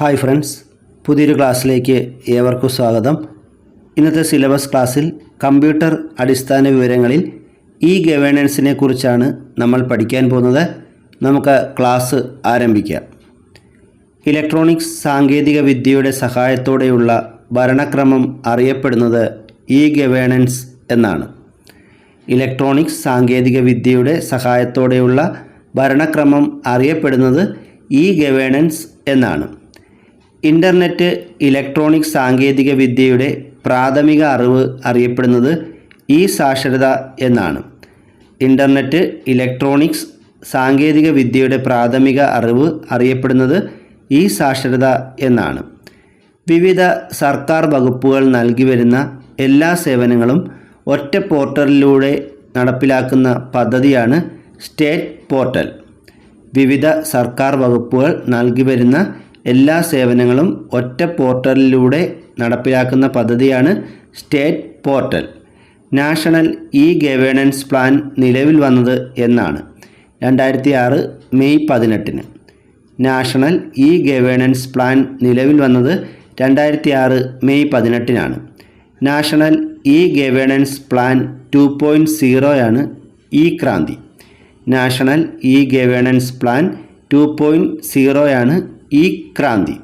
Hi friends പുതിയൊരു ക്ലാസ്സിലേക്ക് ഏവർക്കും സ്വാഗതം. ഇന്നത്തെ സിലബസ് ക്ലാസ്സിൽ കമ്പ്യൂട്ടർ അടിസ്ഥാന വിവരങ്ങളിൽ ഇ ഗവേണൻസിനെ കുറിച്ചാണ് നമ്മൾ പഠിക്കാൻ പോകുന്നത്. നമുക്ക് ക്ലാസ് ആരംഭിക്കാം. ഇലക്ട്രോണിക്സ് സാങ്കേതിക വിദ്യയുടെ സഹായത്തോടെയുള്ള ഭരണക്രമം അറിയപ്പെടുന്നത് ഇ ഗവേണൻസ് എന്നാണ്. ഇലക്ട്രോണിക്സ് സാങ്കേതിക വിദ്യയുടെ സഹായത്തോടെയുള്ള ഭരണക്രമം അറിയപ്പെടുന്നത് ഇ ഗവേണൻസ് എന്നാണ്. ഇന്റർനെറ്റ് ഇലക്ട്രോണിക് സാങ്കേതിക വിദ്യയുടെ പ്രാഥമിക അറിവ് അറിയപ്പെടുന്നത് ഇ സാക്ഷരത എന്നാണ്. ഇന്റർനെറ്റ് ഇലക്ട്രോണിക്സ് സാങ്കേതിക വിദ്യയുടെ പ്രാഥമിക അറിവ് അറിയപ്പെടുന്നത് ഇ സാക്ഷരത എന്നാണ്. വിവിധ സർക്കാർ വകുപ്പുകൾ നൽകി വരുന്ന എല്ലാ സേവനങ്ങളും ഒറ്റ പോർട്ടലിലൂടെ നടപ്പിലാക്കുന്ന പദ്ധതിയാണ് സ്റ്റേറ്റ് പോർട്ടൽ. വിവിധ സർക്കാർ വകുപ്പുകൾ നൽകി വരുന്ന എല്ലാ സേവനങ്ങളും ഒറ്റ പോർട്ടലിലൂടെ നടപ്പിലാക്കുന്ന പദ്ധതിയാണ് state portal. National e governance plan നിലവിൽ വന്നത് എന്നാണ്. രണ്ടായിരത്തി ആറ് മെയ് പതിനെട്ടിന്. നാഷണൽ ഇ ഗവേണൻസ് പ്ലാൻ നിലവിൽ വന്നത് രണ്ടായിരത്തി ആറ് May പതിനെട്ടിനാണ്. National e governance plan two point സീറോയാണ് e Kranti. National e governance plan two point സീറോയാണ് E Kranti.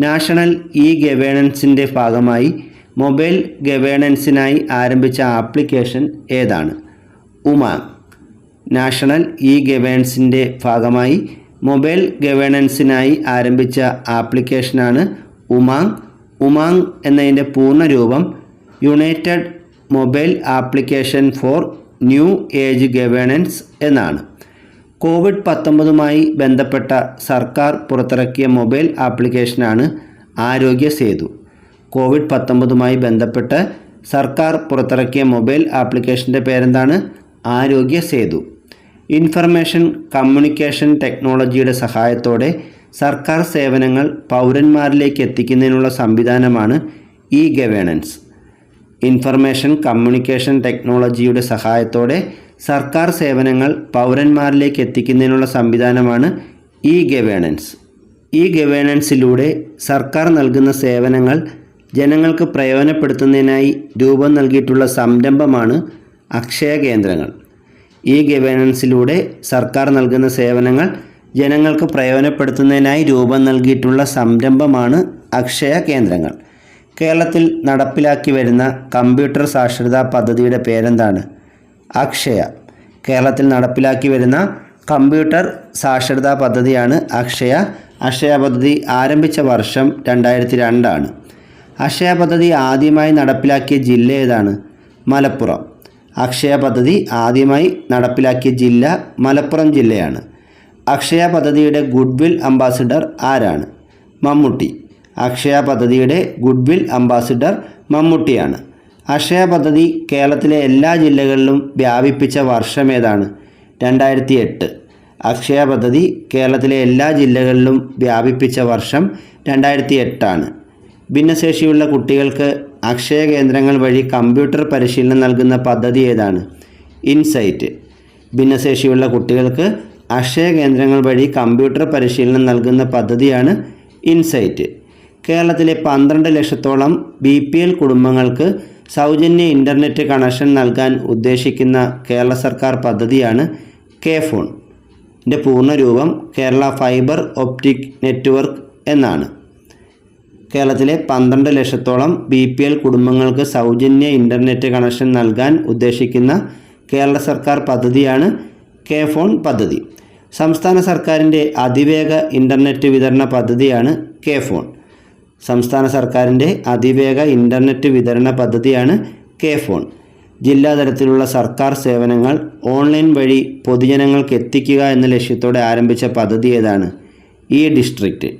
National e ഗവേണൻസിന്റെ ഭാഗമായി മൊബൈൽ ഗവേണൻസിനായി ആരംഭിച്ച ആപ്ലിക്കേഷൻ ഏതാണ്? ഉമാങ് നാഷണൽ ഇ ഗവേണൻസിന്റെ ഭാഗമായി മൊബൈൽ ഗവേണൻസിനായി ആരംഭിച്ച ആപ്ലിക്കേഷനാണ് ഉമാങ് ഉമാങ് എന്നതിന്റെ പൂർണരൂപം united mobile application for new age governance എന്നാണ്. കോവിഡ് പത്തൊമ്പതുമായി ബന്ധപ്പെട്ട സർക്കാർ പുറത്തിറക്കിയ മൊബൈൽ ആപ്ലിക്കേഷനാണ് ആരോഗ്യ സേതു. കോവിഡ് പത്തൊമ്പതുമായി ബന്ധപ്പെട്ട് സർക്കാർ പുറത്തിറക്കിയ മൊബൈൽ ആപ്ലിക്കേഷന്റെ പേരെന്താണ്? ആരോഗ്യ സേതു. ഇൻഫർമേഷൻ കമ്മ്യൂണിക്കേഷൻ ടെക്നോളജിയുടെ സഹായത്തോടെ സർക്കാർ സേവനങ്ങൾ പൗരന്മാരിലേക്ക് എത്തിക്കുന്നതിനുള്ള സംവിധാനമാണ് ഇ ഗവേണൻസ്. ഇൻഫർമേഷൻ കമ്മ്യൂണിക്കേഷൻ ടെക്നോളജിയുടെ സഹായത്തോടെ സർക്കാർ സേവനങ്ങൾ പൗരന്മാരിലേക്ക് എത്തിക്കുന്നതിനുള്ള സംവിധാനമാണ് ഇ ഗവേണൻസ്. ഇ ഗവേണൻസിലൂടെ സർക്കാർ നൽകുന്ന സേവനങ്ങൾ ജനങ്ങൾക്ക് പ്രയോജനപ്പെടുത്തുന്നതിനായി രൂപം നൽകിയിട്ടുള്ള സംരംഭമാണ് അക്ഷയ കേന്ദ്രങ്ങൾ. ഇ ഗവേണൻസിലൂടെ സർക്കാർ നൽകുന്ന സേവനങ്ങൾ ജനങ്ങൾക്ക് പ്രയോജനപ്പെടുത്തുന്നതിനായി രൂപം നൽകിയിട്ടുള്ള സംരംഭമാണ് അക്ഷയ കേന്ദ്രങ്ങൾ. കേരളത്തിൽ നടപ്പിലാക്കി വരുന്ന കമ്പ്യൂട്ടർ സാക്ഷരതാ പദ്ധതിയുടെ പേരെന്താണ്? അക്ഷയ. കേരളത്തിൽ നടപ്പിലാക്കി വരുന്ന കമ്പ്യൂട്ടർ സാക്ഷരതാ പദ്ധതിയാണ് അക്ഷയ. അക്ഷയ പദ്ധതി ആരംഭിച്ച വർഷം രണ്ടായിരത്തി രണ്ടാണ് അക്ഷയ പദ്ധതി ആദ്യമായി നടപ്പിലാക്കിയ ജില്ല ഏതാണ്? മലപ്പുറം. അക്ഷയ പദ്ധതി ആദ്യമായി നടപ്പിലാക്കിയ ജില്ല മലപ്പുറം ജില്ലയാണ്. അക്ഷയ പദ്ധതിയുടെ ഗുഡ്വിൽ അംബാസിഡർ ആരാണ്? മമ്മൂട്ടി. അക്ഷയ പദ്ധതിയുടെ ഗുഡ്വിൽ അംബാസിഡർ മമ്മൂട്ടിയാണ്. അക്ഷയ പദ്ധതി കേരളത്തിലെ എല്ലാ ജില്ലകളിലും വ്യാപിപ്പിച്ച വർഷം ഏതാണ്? രണ്ടായിരത്തി എട്ട് അക്ഷയ പദ്ധതി കേരളത്തിലെ എല്ലാ ജില്ലകളിലും വ്യാപിപ്പിച്ച വർഷം രണ്ടായിരത്തി എട്ടാണ് ഭിന്നശേഷിയുള്ള കുട്ടികൾക്ക് അക്ഷയ കേന്ദ്രങ്ങൾ വഴി കമ്പ്യൂട്ടർ പരിശീലനം നൽകുന്ന പദ്ധതി ഏതാണ്? ഇൻസൈറ്റ്. ഭിന്നശേഷിയുള്ള കുട്ടികൾക്ക് അക്ഷയ കേന്ദ്രങ്ങൾ വഴി കമ്പ്യൂട്ടർ പരിശീലനം നൽകുന്ന പദ്ധതിയാണ് ഇൻസൈറ്റ്. കേരളത്തിലെ പന്ത്രണ്ട് ലക്ഷത്തോളം ബി കുടുംബങ്ങൾക്ക് സൗജന്യ ഇന്റർനെറ്റ് കണക്ഷൻ നൽകാൻ ഉദ്ദേശിക്കുന്ന കേരള സർക്കാർ പദ്ധതിയാണ് കെ ഫോൺ ഇതിന്റെ പൂർണരൂപം കേരള ഫൈബർ ഒപ്റ്റിക് നെറ്റ്വർക്ക് എന്നാണ്. കേരളത്തിലെ പന്ത്രണ്ട് ലക്ഷത്തോളം ബി പി എൽ കുടുംബങ്ങൾക്ക് സൗജന്യ ഇന്റർനെറ്റ് കണക്ഷൻ നൽകാൻ ഉദ്ദേശിക്കുന്ന കേരള സർക്കാർ പദ്ധതിയാണ് കെ ഫോൺ പദ്ധതി. സംസ്ഥാന സർക്കാരിന്റെ അതിവേഗ ഇന്റർനെറ്റ് വിതരണ പദ്ധതിയാണ് കെ ഫോൺ സംസ്ഥാന സർക്കാരിന്റെ അതിവേഗ ഇന്റർനെറ്റ് വിതരണ പദ്ധതിയാണ് കെ ഫോൺ. ജില്ലാതലത്തിലുള്ള സർക്കാർ സേവനങ്ങൾ ഓൺലൈൻ വഴി പൊതുജനങ്ങൾക്ക് എത്തിക്കുക എന്ന ലക്ഷ്യത്തോടെ ആരംഭിച്ച പദ്ധതി ഏതാണ്? ഈ ഡിസ്ട്രിക്റ്റ്.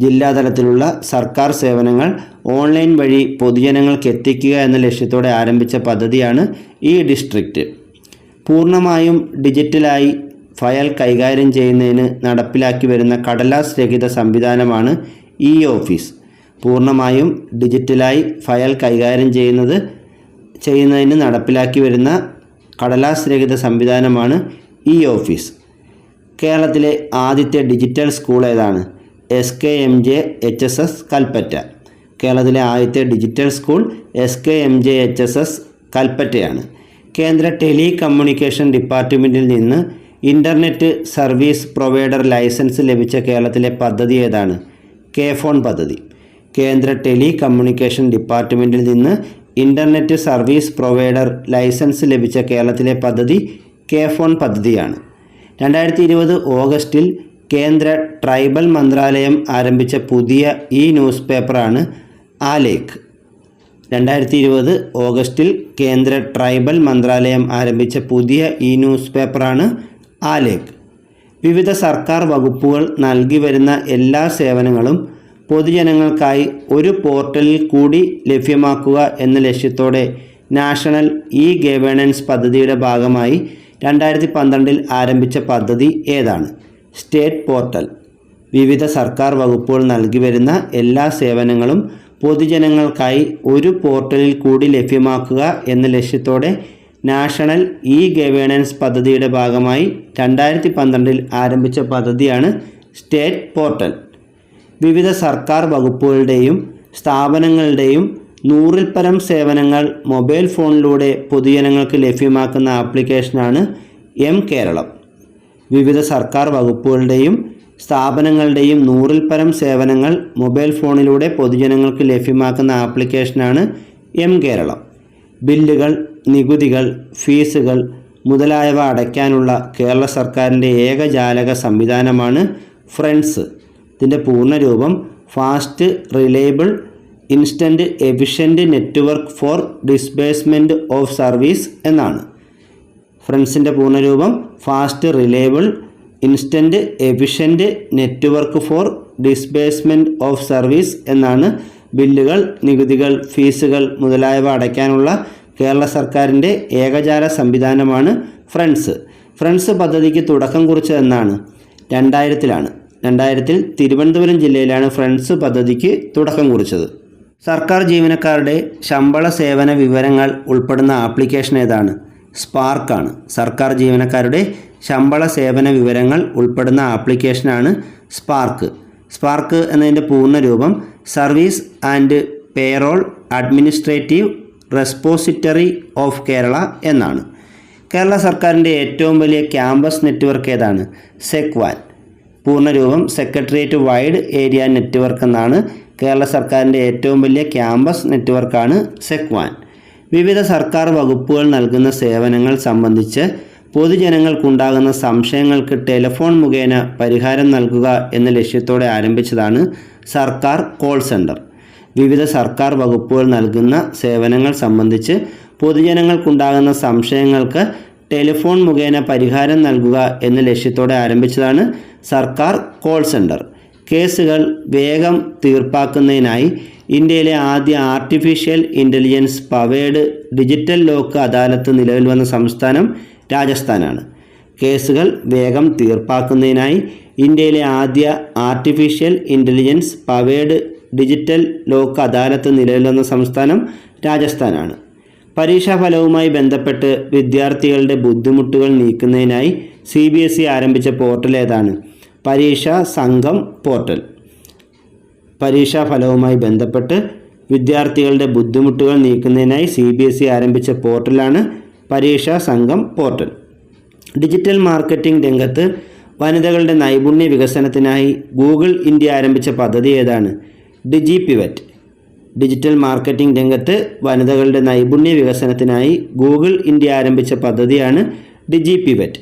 ജില്ലാതലത്തിലുള്ള സർക്കാർ സേവനങ്ങൾ ഓൺലൈൻ വഴി പൊതുജനങ്ങൾക്ക് എത്തിക്കുക എന്ന ലക്ഷ്യത്തോടെ ആരംഭിച്ച പദ്ധതിയാണ് ഈ ഡിസ്ട്രിക്റ്റ്. പൂർണമായും ഡിജിറ്റലായി ഫയൽ കൈകാര്യം ചെയ്യുന്നതിന് നടപ്പിലാക്കി വരുന്ന കടലാസ് രഹിത സംവിധാനമാണ് ഇ ഓഫീസ്. പൂർണമായും ഡിജിറ്റലായി ഫയൽ കൈകാര്യം ചെയ്യുന്നത് ചെയ്യുന്നതിന് നടപ്പിലാക്കി വരുന്ന കടലാസ് രഹിത സംവിധാനമാണ് ഇ ഓഫീസ്. കേരളത്തിലെ ആദ്യത്തെ ഡിജിറ്റൽ സ്കൂൾ ഏതാണ്? S K M J H S S Kalpetta. കേരളത്തിലെ ആദ്യത്തെ digital school S K M J H S S കൽപ്പറ്റയാണ്. കേന്ദ്ര ടെലി കമ്മ്യൂണിക്കേഷൻ ഡിപ്പാർട്ട്മെന്റിൽ നിന്ന് ഇന്റർനെറ്റ് സർവീസ് പ്രൊവൈഡർ ലൈസൻസ് ലഭിച്ച കേരളത്തിലെ പദ്ധതി ഏതാണ്? കെ ഫോൺ പദ്ധതി. കേന്ദ്ര ടെലികമ്മ്യൂണിക്കേഷൻ ഡിപ്പാർട്ട്മെന്റിൽ നിന്ന് ഇന്റർനെറ്റ് സർവീസ് പ്രൊവൈഡർ ലൈസൻസ് ലഭിച്ച കേരളത്തിലെ പദ്ധതി കെ ഫോൺ പദ്ധതിയാണ്. രണ്ടായിരത്തി ഇരുപത് ഓഗസ്റ്റിൽ കേന്ദ്ര ട്രൈബൽ മന്ത്രാലയം ആരംഭിച്ച പുതിയ ഇ ന്യൂസ് പേപ്പറാണ് ആലേക്ക് രണ്ടായിരത്തി ഇരുപത് ഓഗസ്റ്റിൽ കേന്ദ്ര ട്രൈബൽ മന്ത്രാലയം ആരംഭിച്ച പുതിയ ഇ ന്യൂസ് പേപ്പറാണ് ആലേക്ക് വിവിധ സർക്കാർ വകുപ്പുകൾ നൽകി വരുന്ന എല്ലാ സേവനങ്ങളും പൊതുജനങ്ങൾക്കായി ഒരു പോർട്ടലിൽ കൂടി ലഭ്യമാക്കുക എന്ന ലക്ഷ്യത്തോടെ നാഷണൽ ഇ ഗവേണൻസ് പദ്ധതിയുടെ ഭാഗമായി രണ്ടായിരത്തി പന്ത്രണ്ടിൽ ആരംഭിച്ച പദ്ധതി ഏതാണ്? State portal. വിവിധ സർക്കാർ വകുപ്പുകൾ നൽകി വരുന്ന എല്ലാ സേവനങ്ങളും പൊതുജനങ്ങൾക്കായി ഒരു പോർട്ടലിൽ കൂടി ലഭ്യമാക്കുക എന്ന ലക്ഷ്യത്തോടെ നാഷണൽ ഇ ഗവേണൻസ് പദ്ധതിയുടെ ഭാഗമായി രണ്ടായിരത്തി പന്ത്രണ്ടിൽ ആരംഭിച്ച പദ്ധതിയാണ് സ്റ്റേറ്റ് പോർട്ടൽ. വിവിധ സർക്കാർ വകുപ്പുകളുടെയും സ്ഥാപനങ്ങളുടെയും നൂറിൽ പരം സേവനങ്ങൾ മൊബൈൽ ഫോണിലൂടെ പൊതുജനങ്ങൾക്ക് ലഭ്യമാക്കുന്ന ആപ്ലിക്കേഷനാണ് എം കേരളം. വിവിധ സർക്കാർ വകുപ്പുകളുടെയും സ്ഥാപനങ്ങളുടെയും നൂറിൽ പരം സേവനങ്ങൾ മൊബൈൽ ഫോണിലൂടെ പൊതുജനങ്ങൾക്ക് ലഭ്യമാക്കുന്ന ആപ്ലിക്കേഷനാണ് എം കേരളം. ബില്ലുകൾ നികുതികൾ ഫീസുകൾ മുതലായവ അടയ്ക്കാനുള്ള കേരള സർക്കാരിന്റെ ഏകജാലക സംവിധാനമാണ് ഫ്രണ്ട്സ്. ഇതിന്റെ പൂർണരൂപം fast reliable instant efficient network for disbursement of service എന്നാണ്. ഫ്രണ്ട്സിന്റെ പൂർണരൂപം fast reliable instant efficient network for disbursement of service എന്നാണ് ബില്ലുകൾ നികുതികൾ ഫീസുകൾ മുതലായവ അടയ്ക്കാനുള്ള കേരള സർക്കാരിന്റെ ഏകജാല സംവിധാനമാണ് ഫ്രണ്ട്സ്. ഫ്രണ്ട്സ് പദ്ധതിക്ക് തുടക്കം കുറിച്ചതെന്നാണ് രണ്ടായിരത്തിലാണ്. രണ്ടായിരത്തിൽ തിരുവനന്തപുരം ജില്ലയിലാണ് ഫ്രണ്ട്സ് പദ്ധതിക്ക് തുടക്കം കുറിച്ചത്. സർക്കാർ ജീവനക്കാരുടെ ശമ്പള സേവന വിവരങ്ങൾ ഉൾപ്പെടുന്ന ആപ്ലിക്കേഷൻ ഏതാണ്? സ്പാർക്കാണ് സർക്കാർ ജീവനക്കാരുടെ ശമ്പള സേവന വിവരങ്ങൾ ഉൾപ്പെടുന്ന ആപ്ലിക്കേഷനാണ് സ്പാർക്ക്. സ്പാർക്ക് എന്നതിന്റെ പൂർണരൂപം service and payroll administrative repository of Kerala എന്നാണ്. കേരള സർക്കാരിന്റെ ഏറ്റവും വലിയ ക്യാമ്പസ് നെറ്റ്വർക്ക് ഏതാണ്? സെക്വാൻ പൂർണരൂപം സെക്രട്ടേറിയറ്റ് വൈഡ് ഏരിയ നെറ്റ്വർക്ക് എന്നാണ് കേരള സർക്കാരിന്റെ ഏറ്റവും വലിയ ക്യാമ്പസ് നെറ്റ്വർക്കാണ് സെക്വാൻ വിവിധ സർക്കാർ വകുപ്പുകൾ നൽകുന്ന സേവനങ്ങൾ സംബന്ധിച്ച് പൊതുജനങ്ങൾക്കുണ്ടാകുന്ന സംശയങ്ങൾക്ക് ടെലിഫോൺ മുഖേന പരിഹാരം നൽകുക എന്ന ലക്ഷ്യത്തോടെ ആരംഭിച്ചതാണ് സർക്കാർ കോൾ സെന്റർ വിവിധ സർക്കാർ വകുപ്പുകൾ നൽകുന്ന സേവനങ്ങൾ സംബന്ധിച്ച് പൊതുജനങ്ങൾക്കുണ്ടാകുന്ന സംശയങ്ങൾക്ക് ടെലിഫോൺ മുഖേന പരിഹാരം നൽകുക എന്ന ലക്ഷ്യത്തോടെ ആരംഭിച്ചതാണ് സർക്കാർ കോൾ സെന്റർ കേസുകൾ വേഗം തീർപ്പാക്കുന്നതിനായി ഇന്ത്യയിലെ ആദ്യ artificial intelligence powered digital Lok Adalat നിലവിൽ വന്ന സംസ്ഥാനം രാജസ്ഥാനാണ്. കേസുകൾ വേഗം തീർപ്പാക്കുന്നതിനായി ഇന്ത്യയിലെ ആദ്യ artificial intelligence powered digital Lok Adalat നിലവിൽ സംസ്ഥാനം രാജസ്ഥാനാണ്. പരീക്ഷാ ഫലവുമായി ബന്ധപ്പെട്ട് വിദ്യാർത്ഥികളുടെ ബുദ്ധിമുട്ടുകൾ നീക്കുന്നതിനായി സി ബി എസ് ഇ ആരംഭിച്ച പോർട്ടൽ ഏതാണ്? പരീക്ഷാ സംഘം പോർട്ടൽ. പരീക്ഷാ ഫലവുമായി ബന്ധപ്പെട്ട് വിദ്യാർത്ഥികളുടെ ബുദ്ധിമുട്ടുകൾ നീക്കുന്നതിനായി സി ബി എസ് ഇ ആരംഭിച്ച പോർട്ടലാണ് പരീക്ഷാ സംഘം പോർട്ടൽ. ഡിജിറ്റൽ മാർക്കറ്റിംഗ് രംഗത്ത് വനിതകളുടെ നൈപുണ്യ വികസനത്തിനായി ഗൂഗിൾ ഇന്ത്യ ആരംഭിച്ച പദ്ധതി ഏതാണ്? ഡിജി പിവറ്റ് ഡിജിറ്റൽ മാർക്കറ്റിംഗ് രംഗത്ത് വനിതകളുടെ നൈപുണ്യ വികസനത്തിനായി ഗൂഗിൾ ഇന്ത്യ ആരംഭിച്ച പദ്ധതിയാണ് ഡിജി പിവറ്റ്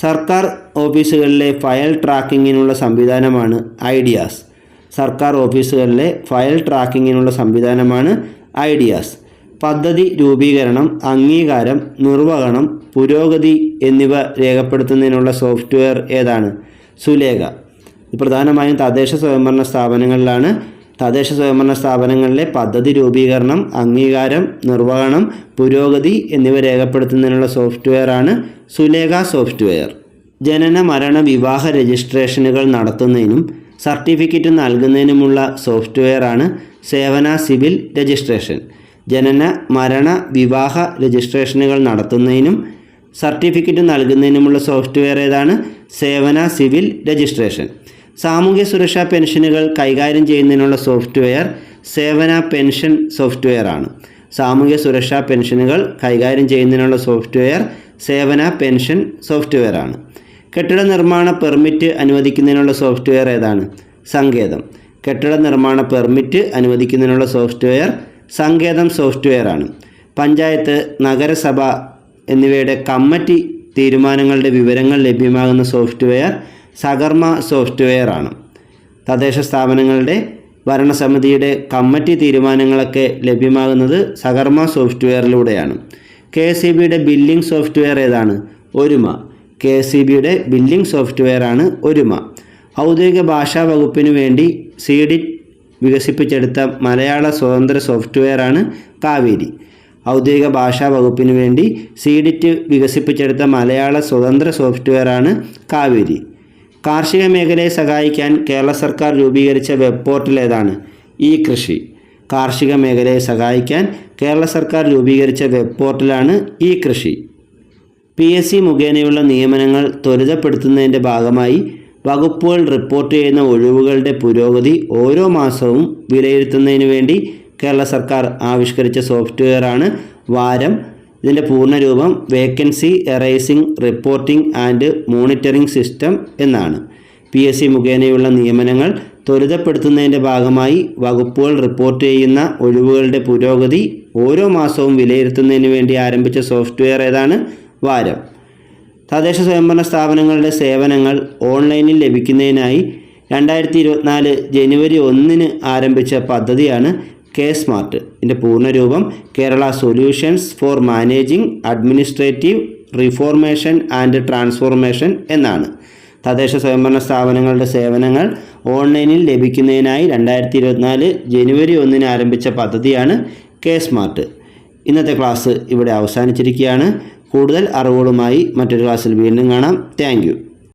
സർക്കാർ ഓഫീസുകളിലെ ഫയൽ ട്രാക്കിങ്ങിനുള്ള സംവിധാനമാണ് ഐഡിയാസ്. സർക്കാർ ഓഫീസുകളിലെ ഫയൽ ട്രാക്കിങ്ങിനുള്ള സംവിധാനമാണ് ഐഡിയാസ്. പദ്ധതി രൂപീകരണം അംഗീകാരം നിർവഹണം പുരോഗതി എന്നിവ രേഖപ്പെടുത്തുന്നതിനുള്ള സോഫ്റ്റ്വെയർ ഏതാണ്? സുലേഖ. പ്രധാനമായും തദ്ദേശ സ്വയംഭരണ സ്ഥാപനങ്ങളിലാണ് തദ്ദേശ സ്വയംഭരണ സ്ഥാപനങ്ങളിലെ പദ്ധതി രൂപീകരണം അംഗീകാരം നിർവഹണം പുരോഗതി എന്നിവ രേഖപ്പെടുത്തുന്നതിനുള്ള സോഫ്റ്റ്വെയറാണ് സുലേഖ സോഫ്റ്റ്വെയർ. ജനന മരണ വിവാഹ രജിസ്ട്രേഷനുകൾ നടത്തുന്നതിനും സർട്ടിഫിക്കറ്റ് നൽകുന്നതിനുമുള്ള സോഫ്റ്റ്വെയറാണ് സേവന സിവിൽ രജിസ്ട്രേഷൻ. ജനന മരണ വിവാഹ രജിസ്ട്രേഷനുകൾ നടത്തുന്നതിനും സർട്ടിഫിക്കറ്റ് നൽകുന്നതിനുമുള്ള സോഫ്റ്റ്വെയർ ഏതാണ്? സേവന സിവിൽ രജിസ്ട്രേഷൻ. സാമൂഹ്യ സുരക്ഷാ പെൻഷനുകൾ കൈകാര്യം ചെയ്യുന്നതിനുള്ള സോഫ്റ്റ്വെയർ സേവന പെൻഷൻ സോഫ്റ്റ്വെയർ ആണ്. സാമൂഹ്യ സുരക്ഷാ പെൻഷനുകൾ കൈകാര്യം ചെയ്യുന്നതിനുള്ള സോഫ്റ്റ്വെയർ സേവന പെൻഷൻ സോഫ്റ്റ്വെയർ ആണ്. കെട്ടിട നിർമ്മാണ പെർമിറ്റ് അനുവദിക്കുന്നതിനുള്ള സോഫ്റ്റ്വെയർ ഏതാണ്? സങ്കേതം. കെട്ടിട നിർമ്മാണ പെർമിറ്റ് അനുവദിക്കുന്നതിനുള്ള സോഫ്റ്റ്വെയർ സങ്കേതം സോഫ്റ്റ്വെയർ ആണ്. പഞ്ചായത്ത് നഗരസഭ എന്നിവയുടെ കമ്മിറ്റി തീരുമാനങ്ങളുടെ വിവരങ്ങൾ ലഭ്യമാകുന്ന സോഫ്റ്റ്വെയർ സകർമ്മ സോഫ്റ്റ്വെയർ ആണ് തദ്ദേശ സ്ഥാപനങ്ങളുടെ ഭരണസമിതിയുടെ കമ്മിറ്റി തീരുമാനങ്ങളൊക്കെ ലഭ്യമാകുന്നത് സകർമ്മ സോഫ്റ്റ്വെയറിലൂടെയാണ്. കെ എസ് ഇ ബിയുടെ ബില്ലിംഗ് സോഫ്റ്റ്വെയർ ഏതാണ്? ഒരുമ. കെ എസ് ഇ ബിയുടെ ബില്ലിംഗ് സോഫ്റ്റ്വെയർ ആണ് ഒരുമ. ഔദ്യോഗിക ഭാഷാ വകുപ്പിന് വേണ്ടി സീഡിറ്റ് വികസിപ്പിച്ചെടുത്ത മലയാള സ്വതന്ത്ര സോഫ്റ്റ്വെയർ ആണ് കാവേരി. ഔദ്യോഗിക ഭാഷാ വകുപ്പിന് വേണ്ടി സീഡിറ്റ് വികസിപ്പിച്ചെടുത്ത മലയാള സ്വതന്ത്ര സോഫ്റ്റ്വെയർ ആണ് കാവേരി. കാർഷിക മേഖലയെ സഹായിക്കാൻ കേരള സർക്കാർ രൂപീകരിച്ച വെബ് പോർട്ടൽ ഏതാണ്? ഇ കൃഷി. കാർഷിക മേഖലയെ സഹായിക്കാൻ കേരള സർക്കാർ രൂപീകരിച്ച web പോർട്ടലാണ് e Krishi. P S C മുഖേനയുള്ള നിയമനങ്ങൾ ത്വരിതപ്പെടുത്തുന്നതിന്റെ ഭാഗമായി വകുപ്പുകൾ റിപ്പോർട്ട് ചെയ്യുന്ന ഒഴിവുകളുടെ പുരോഗതി ഓരോ മാസവും വിലയിരുത്തുന്നതിന് വേണ്ടി കേരള സർക്കാർ ആവിഷ്കരിച്ച സോഫ്റ്റ്വെയറാണ് വാരം ഇതിന്റെ പൂർണരൂപം vacancy arising reporting and monitoring system എന്നാണ്. പി എസ് സി മുഖേനയുള്ള നിയമനങ്ങൾ ത്വരിതപ്പെടുത്തുന്നതിന്റെ ഭാഗമായി വകുപ്പുകൾ റിപ്പോർട്ട് ചെയ്യുന്ന ഒഴിവുകളുടെ പുരോഗതി ഓരോ മാസവും വിലയിരുത്തുന്നതിന് വേണ്ടി ആരംഭിച്ച സോഫ്റ്റ്വെയർ ഏതാണ്? വാരം. തദ്ദേശ സ്വയംഭരണ സ്ഥാപനങ്ങളുടെ സേവനങ്ങൾ ഓൺലൈനിൽ ലഭിക്കുന്നതിനായി രണ്ടായിരത്തി ഇരുപത്തിനാല് ജനുവരി ഒന്നിന് ആരംഭിച്ച പദ്ധതിയാണ് കെ സ്മാർട്ട്. ഇതിന്റെ പൂർണരൂപം Kerala solutions for managing administrative reformation and transformation എന്നാണ്. തദ്ദേശ സ്വയംഭരണ സ്ഥാപനങ്ങളുടെ സേവനങ്ങൾ ഓൺലൈനിൽ ലഭിക്കുന്നതിനായി രണ്ടായിരത്തി ഇരുപത്തിനാല് ജനുവരി ഒന്നിന് ആരംഭിച്ച പദ്ധതിയാണ് കെ സ്മാർട്ട്. ഇന്നത്തെ ക്ലാസ് ഇവിടെ അവസാനിച്ചിരിക്കുകയാണ്. കൂടുതൽ അറിവുകളുമായി മറ്റൊരു ക്ലാസ്സിൽ വീണ്ടും കാണാം. താങ്ക്